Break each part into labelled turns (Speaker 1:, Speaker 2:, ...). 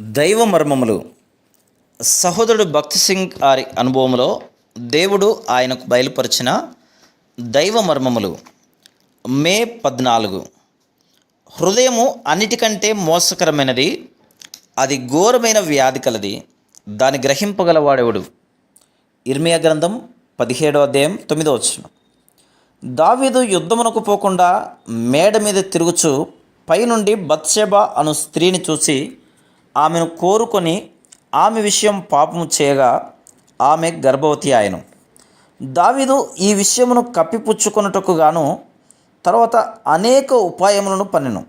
Speaker 1: దైవ మర్మములు. సహోదరుడు భక్తి సింగ్ గారి అనుభవంలో దేవుడు ఆయనకు బయలుపరిచిన దైవ మర్మములు. మే పద్నాలుగు. హృదయము అన్నిటికంటే మోసకరమైనది అది ఘోరమైన వ్యాధి కలది దాన్ని గ్రహింపగలవాడెవడు? ఇర్మియా గ్రంథం పదిహేడో అధ్యాయం తొమ్మిదో వచ్చిన దావీదు యుద్ధమునకు పోకుండా మేడ మీద తిరుగుచు పైనుండి బత్సేబ అను స్త్రీని చూసి ఆమెను కోరుకొని ఆమె విషయం పాపము చేయగా ఆమె గర్భవతి ఆయను. దావిదు ఈ విషయమును కప్పిపుచ్చుకొనుటకు గాను తర్వాత అనేక ఉపాయములను పన్నెను.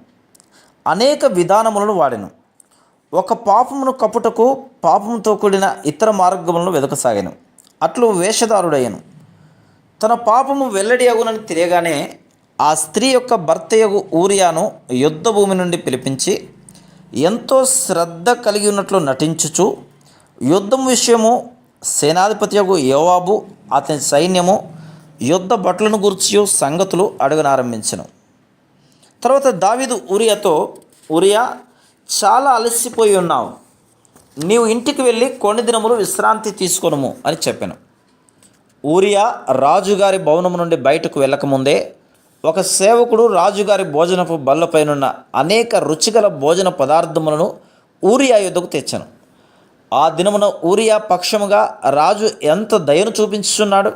Speaker 1: అనేక విధానములను వాడెను. ఒక పాపమును కప్పుటకు పాపముతో కూడిన ఇతర మార్గములను వెదకసాగాను. అట్లు వేషధారుడయ్యను. తన పాపము వెల్లడి అగునని తెలియగానే ఆ స్త్రీ యొక్క భర్తయగు ఊరియాను యుద్ధభూమి నుండి పిలిపించి ఎంతో శ్రద్ధ కలిగి ఉన్నట్లు నటించుచు యుద్ధం విషయము సేనాధిపతియగు యోవాబు అతని సైన్యము యుద్ధ భట్లను గురించి సంగతులు అడగనారంభించను. తర్వాత దావీదు ఉరియాతో ఉరియా చాలా అలసిపోయి ఉన్నావు. నీవు ఇంటికి వెళ్ళి కొన్ని దినములు విశ్రాంతి తీసుకొనుము అని చెప్పాను. ఊరియా రాజుగారి భవనము నుండి బయటకు వెళ్ళకముందే ఒక సేవకుడు రాజుగారి భోజనపు బల్లపైనున్న అనేక రుచిగల భోజన పదార్థములను ఊరియా యుద్ధకు తెచ్చాను. ఆ దినమున ఊరియా పక్షముగా రాజు ఎంత దయను చూపించుచున్నాడు?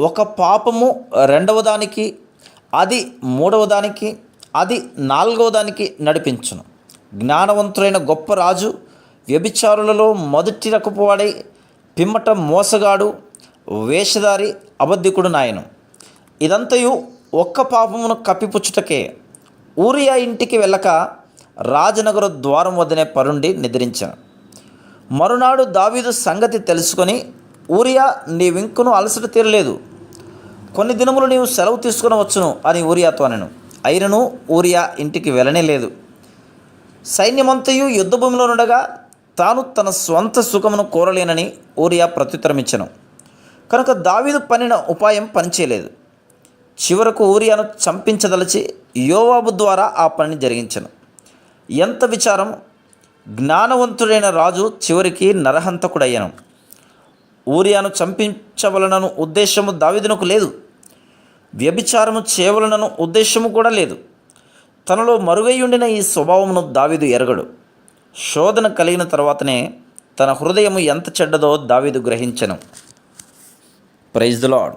Speaker 1: ఒక పాపము రెండవ దానికి అది మూడవ దానికి అది నాలుగవ దానికి నడిపించును. జ్ఞానవంతుడైన గొప్ప రాజు వ్యభిచారులలో మొదటి రకపువాడై పిమ్మట మోసగాడు వేషధారి అబద్ధికుడు నాయను. ఇదంతయు ఒక్క పాపమును కప్పిపుచ్చుటకే. ఊరియా ఇంటికి వెళ్ళక రాజనగర ద్వారం వద్దనే పరుండి నిద్రించాను. మరునాడు దావీదు సంగతి తెలుసుకొని ఊరియా నీ వింకును అలసట తీరలేదు. కొన్ని దినములు నీవు సెలవు తీసుకునవచ్చును అని ఊరియాతో అనను. అయినను ఊరియా ఇంటికి వెళ్ళనే లేదు. సైన్యమంతయు యుద్ధభూమిలో ఉండగా తాను తన స్వంత సుఖమును కోరలేనని ఊరియా ప్రత్యుత్తరమిచ్చను. కనుక దావీదు పనిన ఉపాయం పనిచేయలేదు. చివరకు ఊరియాను చంపించదలచి యోవాబు ద్వారా ఆ పనిని జరిగించను. ఎంత విచారం? జ్ఞానవంతుడైన రాజు చివరికి నరహంతకుడయ్యను. ఊరియాను చంపించవలనను ఉద్దేశము దావిదునకు లేదు. వ్యభిచారము చేయవలనను ఉద్దేశము కూడా లేదు. తనలో మరుగైయుండిన ఈ స్వభావమును దావీదు ఎరగడు. శోధన కలిగిన తర్వాతనే తన హృదయము ఎంత చెడ్డదో దావీదు గ్రహించను. Praise the lord